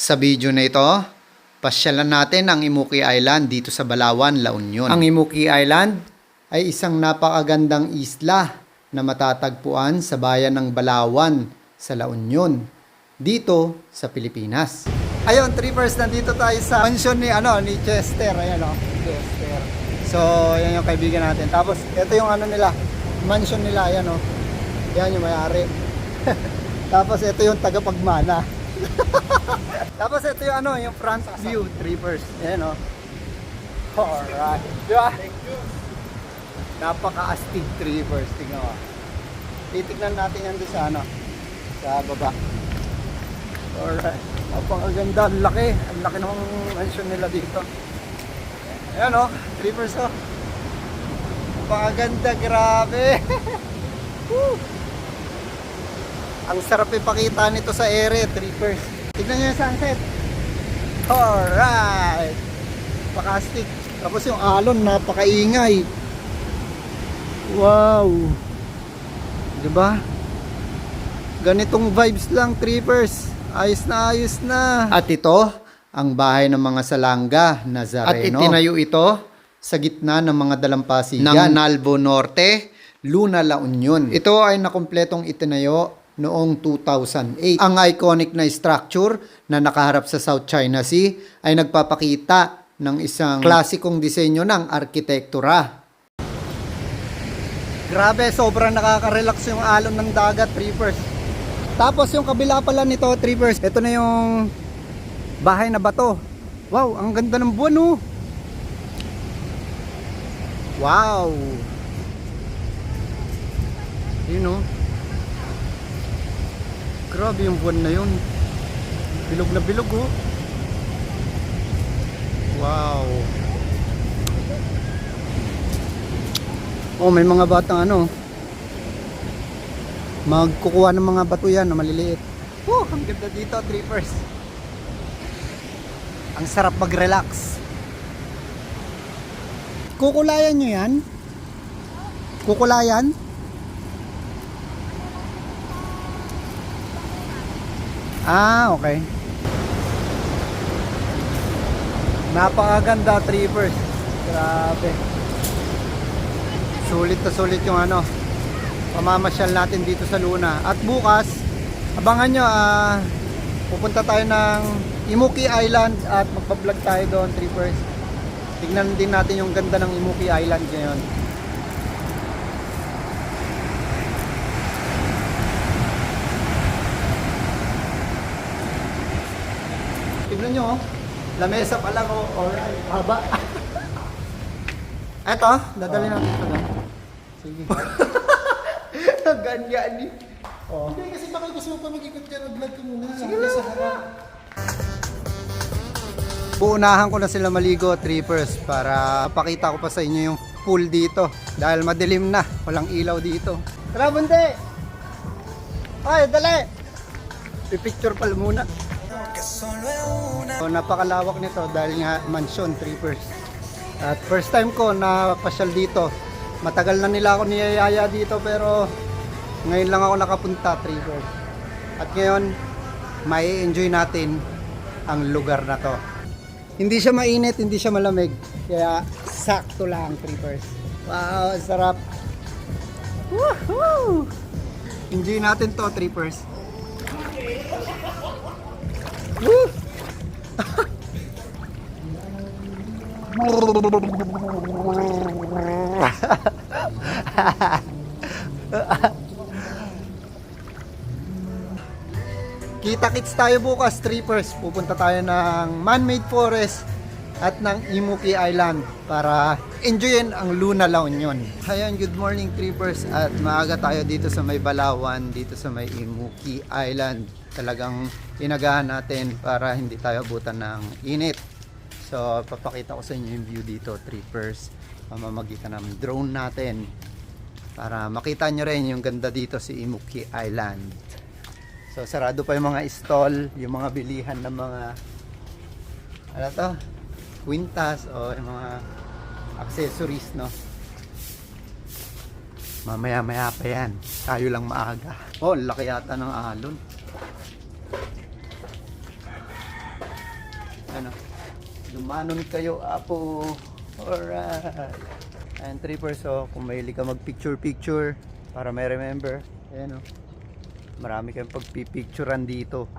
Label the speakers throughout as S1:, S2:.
S1: Sa video na ito, pasyalan natin ang Imuki Island dito sa Balawan, La Union. Ang Imuki Island ay isang napakagandang isla na matatagpuan sa bayan ng Balawan sa La Union, dito sa Pilipinas. Ayun, trippers, nandito tayo sa mansion ni, ano, ni Chester. Ayan, oh, Chester. So, yan yung kaibigan natin. Tapos, ito yung ano nila, mansion nila, ayan, oh. Yan yung may-ari. Tapos, ito yung tagapagmana. Tapos ito yung ano, yung front view, trippers. Ayan o. Alright. Di ba? Napaka-astig trippers. Tingnan mo. Titignan natin yan doon sa ano, sa baba. Alright. Napakaganda. Ang laki. Ang laki ng mansion nila dito. Ayan o. Trippers o. Napakaganda. Grabe. Woo! Ang sarap ipakita nito sa ere, trippers. Tignan nyo yung sunset. Alright! Pakastik. Tapos yung alon, napakaingay. Wow! Diba? Ganitong vibes lang, trippers. Ayos na, ayos na. At ito, ang bahay ng mga salangga, Nazareno. At itinayo ito sa gitna ng mga dalampasigan ng Nalbo Norte, Luna La Union. Ito ay nakumpletong itinayo noong 2008. Ang iconic na structure na nakaharap sa South China Sea ay nagpapakita ng isang klasikong disenyo ng arkitektura. Grabe, sobrang nakaka-relax yung alon ng dagat, trippers. Tapos yung kabila pala nito, trippers, ito na yung bahay na bato. Wow, ang ganda ng buwan, oh. Wow. Yun, oh. Grabe yung buwan na yun. Bilog na bilog oh. Wow. Oh, may mga batang ano. Magkukuha ng mga bato yan na maliliit. Oh, ang ganda dito, trippers. Ang sarap mag-relax. Kukulayan nyo yan? Kukulayan? Ah, okay. Napakaganda trippers. Grabe. Sulit na sulit yung ano. Pamamasyal natin dito sa Luna. At bukas, abangan nyo, ah, pupunta tayo ng Imuki Island at magpa-vlog tayo doon, trippers. Tignan din natin yung ganda ng Imuki Island ngayon. Tignan nyo, oh. lamesa pa lang, oh. Alright, haba. Eto, dadali natin ito doon. Sige. Ganyan ni. Oh.
S2: Hindi, kasi baka gusto mo pa mag-ikot ka, mag-vlog ka muna.
S1: Sige lang.
S2: sa harap.
S1: Uunahan ko na sila maligo, trippers, para pakita ko pa sa inyo yung pool dito. Dahil madilim na, walang ilaw dito. Tara, bunte! Ay, dali! Pipicture pala muna. So, napakalawak nito dahil nga mansion, trippers. At first time ko na pasyal dito. Matagal na nila ako niyayaya dito pero ngayon lang ako nakapunta, trippers. At ngayon, may enjoy natin ang lugar na to. Hindi siya mainit, hindi siya malamig. Kaya sakto lang, trippers. Wow, ang sarap. Woohoo! Enjoy natin to, trippers. Woo! Kita-kits tayo bukas, trippers. Pupunta tayo ng man-made forest at ng Imuki Island para enjoyin ang Luna La Union. Ayan, good morning trippers at maaga tayo dito sa may Balawan, dito sa may Imuki Island. Talagang inagahan natin para hindi tayo abutan ng init. So, papakita ko sa inyo yung view dito, trippers. Pamamagitan ng drone natin para makita nyo rin yung ganda dito si Imuki Island. So sarado pa yung mga stall, yung mga bilihan ng mga ano to? Quintas o yung mga accessories, no? Mamaya maya pa yan. Tayo lang maaga. Oh, laki yata ng alon. Ano? Lumanon kayo, apo. Alright. And trippers, so kung mahilig ka mag-picture-picture para may remember. Ayan, oh. Marami kayong pagpipicturean dito.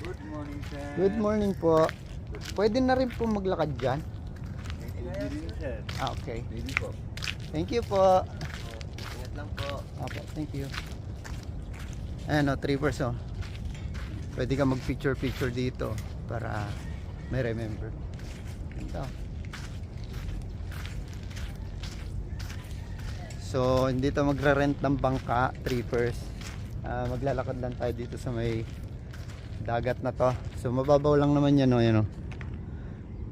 S3: Good morning, sir.
S1: Good morning po. Pwede na rin po maglakad dyan? Ah, okay.
S3: Baby po.
S1: Thank you po.
S3: Ingat lang po.
S1: Okay, thank you. Ayan o, trippers o. Pwede ka mag-picture-picture dito para may remember. Ganda. oh. So, hindi to magre-rent ng bangka, trippers. Ah, maglalakad lang tayo dito sa may dagat na to. So, mababaw lang naman yan o, yan o.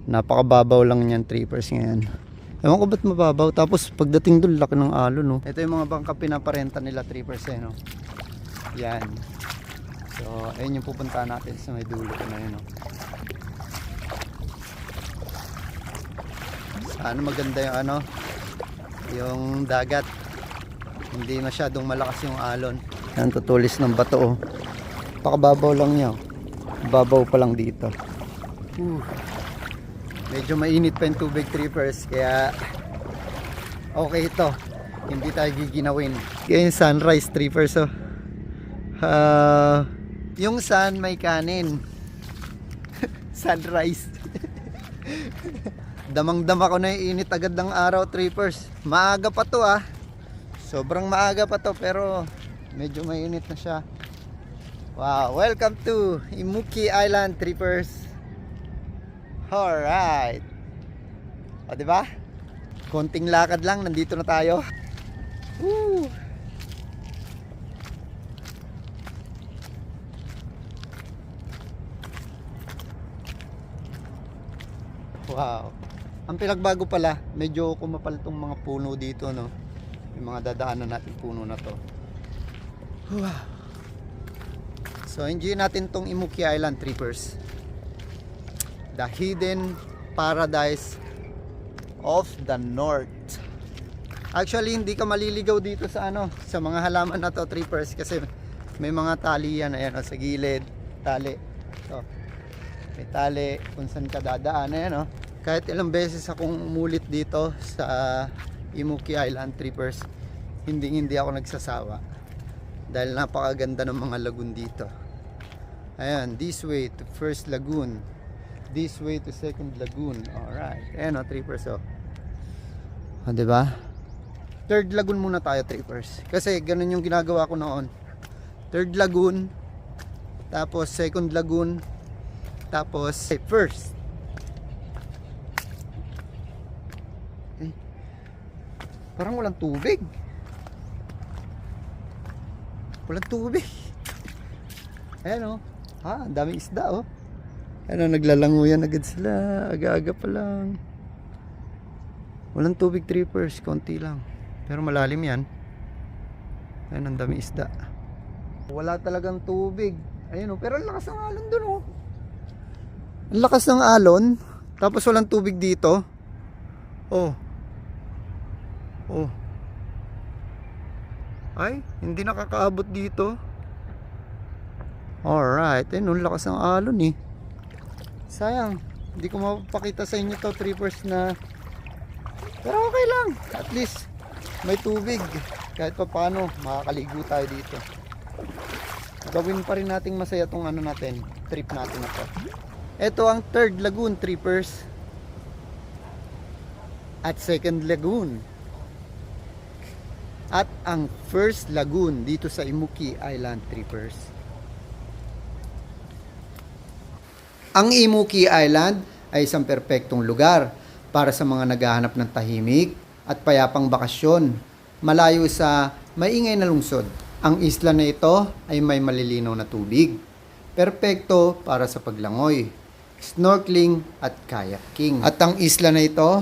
S1: Napakababaw lang yan, trippers ngayon. Ewan ko ba't mababaw. Tapos pagdating doon, laki ng alon, no? Ito yung mga bangka pinaparenta nila, 3%, no? Yan. So, ayun yung pupuntahan natin sa may dulo na yun, no? Sana maganda yung ano, yung dagat. Hindi masyadong malakas yung alon. Yan, tutulis ng bato, oh. Pakababaw lang niya. Babaw pa lang dito. Whew medyo mainit pa yung tubig trippers kaya okay ito hindi tayo giginawin kaya yung sunrise trippers oh Ah, yung sun may kanin sunrise damang dama ko na yung init agad ng araw trippers maaga pa to ah sobrang maaga pa to pero medyo mainit na siya wow welcome to Imuki Island trippers Alright. O, ba? Konting lakad lang, nandito na tayo. Woo! Wow. Ang pinagbago pala, medyo kumapal tong mga puno dito, no? Yung mga dadaanan natin puno na to. So, enjoy natin tong Imuki Island Trippers. The hidden paradise of the north. Actually hindi ka maliligaw dito sa ano sa mga halaman na to trippers kasi may mga tali yan. Ayan o, sa gilid tali. So, may tali kung saan ka dadaan. Ayan o kahit ilang beses akong umulit dito sa Imuki Island trippers hindi hindi ako nagsasawa. Dahil napakaganda ng mga lagoon dito. Ayan this way to first lagoon. This way to second lagoon. Alright. Ayan o trippers o. O diba? Third lagoon muna tayo trippers. Kasi ganun yung ginagawa ko noon. Third lagoon tapos second lagoon tapos first parang walang tubig walang tubig ayan o ha ang daming isda oh ano, naglalanguyan agad sila. Aga-aga pa lang. Walang tubig trippers, konti lang. Pero malalim yan. Ayun, ang dami isda. Wala talagang tubig. Ayun, oh, pero ang lakas ng alon dun, oh. Ang lakas ng alon. Tapos walang tubig dito. Oh. Oh. Ay, hindi nakakaabot dito. Alright, ayun, ang lakas ng alon, eh. Sayang hindi ko mapapakita sa inyo to trippers na pero okay lang. At least may tubig. Kahit pa paano makakaligo tayo dito. Gawin pa rin nating masaya tong ano natin trip natin na to. Ito ang third lagoon trippers. At second lagoon at ang first lagoon dito sa Imuki Island trippers Ang Imuki Island ay isang perpektong lugar para sa mga naghahanap ng tahimik at payapang bakasyon malayo sa maingay na lungsod. Ang isla na ito ay may malilinaw na tubig. Perpekto para sa paglangoy, snorkeling at kayaking. At ang isla na ito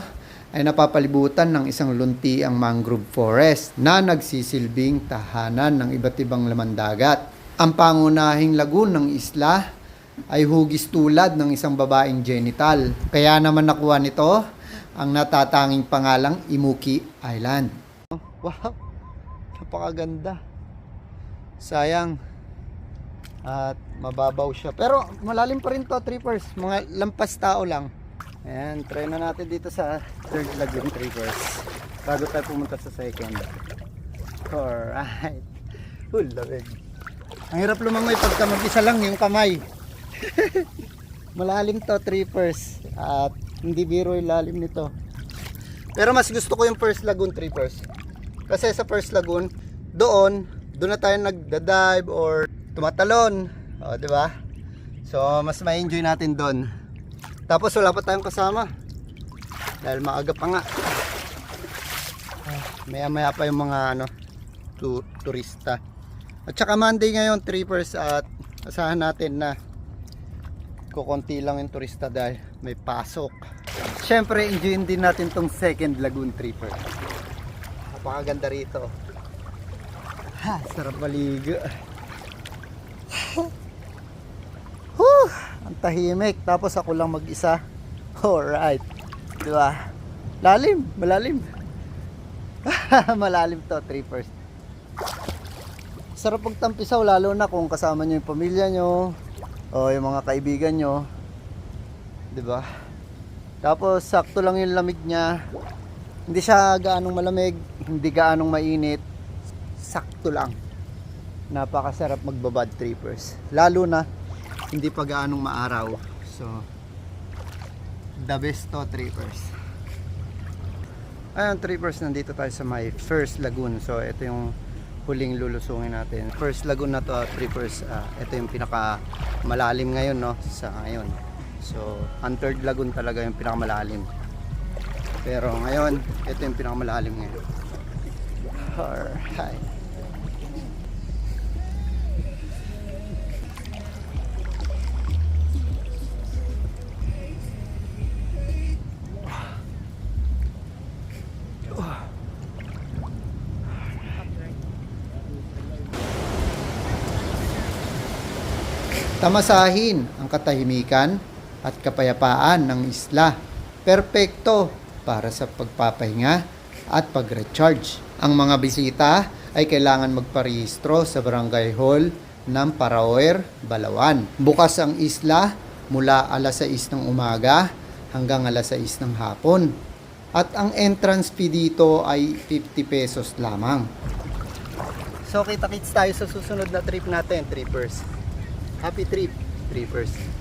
S1: ay napapalibutan ng isang lunti ang mangrove forest na nagsisilbing tahanan ng iba't ibang laman dagat. Ang pangunahing lagoon ng isla ay hugis tulad ng isang babaeng genital. Kaya naman nakuha nito ang natatanging pangalang Imuki Island. Wow, napakaganda. Sayang, At mababaw siya. Pero malalim pa rin to, trippers. Mga lampas tao lang. Ayan, try na natin dito sa third lagoon trippers. Bago tayo pumunta sa second. Alright. Hulamig. Ang hirap lumangoy pagka mag-isa lang yung kamay. Malalim to, trippers. At hindi biro yung lalim nito. Pero mas gusto ko yung first lagoon trippers. Kasi sa first lagoon, doon, doon na tayo nagda-dive or tumatalon. O, di ba? So, mas ma-enjoy natin doon. Tapos wala pa tayong kasama. Dahil maaga pa nga. Maya maya pa yung mga ano, tu- turista. At saka Monday ngayon, trippers at asahan natin na kukunti lang yung turista dahil may pasok. Siyempre, enjoyin din natin tong second lagoon tripper. Napakaganda rito. Ha, sarap maligo. Tahimik. Tapos ako lang mag-isa. Alright. Di ba? Lalim, malalim. malalim to, trippers. Sarap pagtampisaw lalo na kung kasama nyo yung pamilya nyo o yung mga kaibigan nyo. 'Di ba? Tapos sakto lang yung lamig niya. Hindi siya gaanong malamig, hindi gaanong mainit. Sakto lang. Napakasarap magbabad trippers. Lalo na hindi pa gaanong maaraw. So the best to trippers. Ayun trippers, nandito tayo sa my first lagoon. So ito yung huling lulusungin natin. First lagoon na to, uh, trippers. ah, ito yung pinaka malalim ngayon no sa ngayon. So, ang third lagoon talaga yung pinakamalalim. Pero ngayon, ito yung pinakamalalim ngayon. Alright. Tamasahin ang katahimikan at kapayapaan ng isla. Perpekto para sa pagpapahinga at pag-recharge. Ang mga bisita ay kailangan magparehistro sa Barangay Hall ng Paraoer, Balawan. Bukas ang isla mula alas 6 ng umaga hanggang alas 6 ng hapon. At ang entrance fee dito ay 50 pesos lamang. So kita-kits tayo sa susunod na trip natin, trippers. Happy trip, trippers.